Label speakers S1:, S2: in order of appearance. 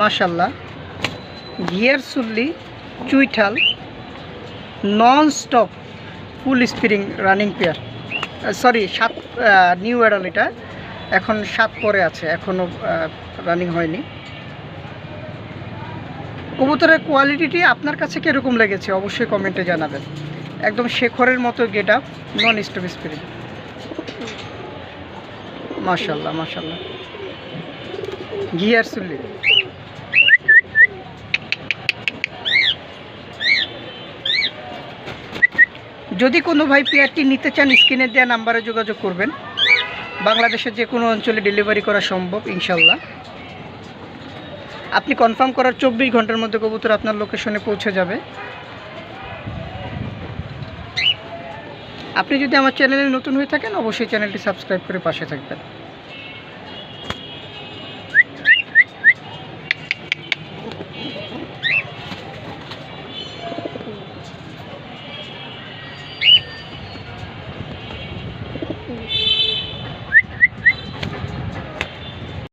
S1: মাশাল্লাহ gear Sulli চুইঠাল non stop full spring running pair sorry সাত new অ্যাডাল এটা। এখন সাত পরে আছে এখনও রানিং হয়নি। কবুতরের কোয়ালিটিটি আপনার কাছে কীরকম লেগেছে? অবশ্যই কমেন্টে জানাবেন। একদম শেখরের মতো get up non stop spring মাশাল্লাহ মাশাল্লাহ গিয়ার সুল্লি যদি কোনো ভাই পেয়ারটি নিতে চান, স্ক্রিনে দেওয়া নাম্বারে যোগাযোগ করবেন। বাংলাদেশের যে কোনো অঞ্চলে ডেলিভারি করা সম্ভব ইনশাল্লাহ আপনি কনফার্ম করার চব্বিশ ঘণ্টার মধ্যে কবুতর আপনার লোকেশনে পৌঁছে যাবে। আপনি যদি আমার চ্যানেলে নতুন হয়ে থাকেন অবশ্যই চ্যানেলটি সাবস্ক্রাইব করে পাশে থাকবেন।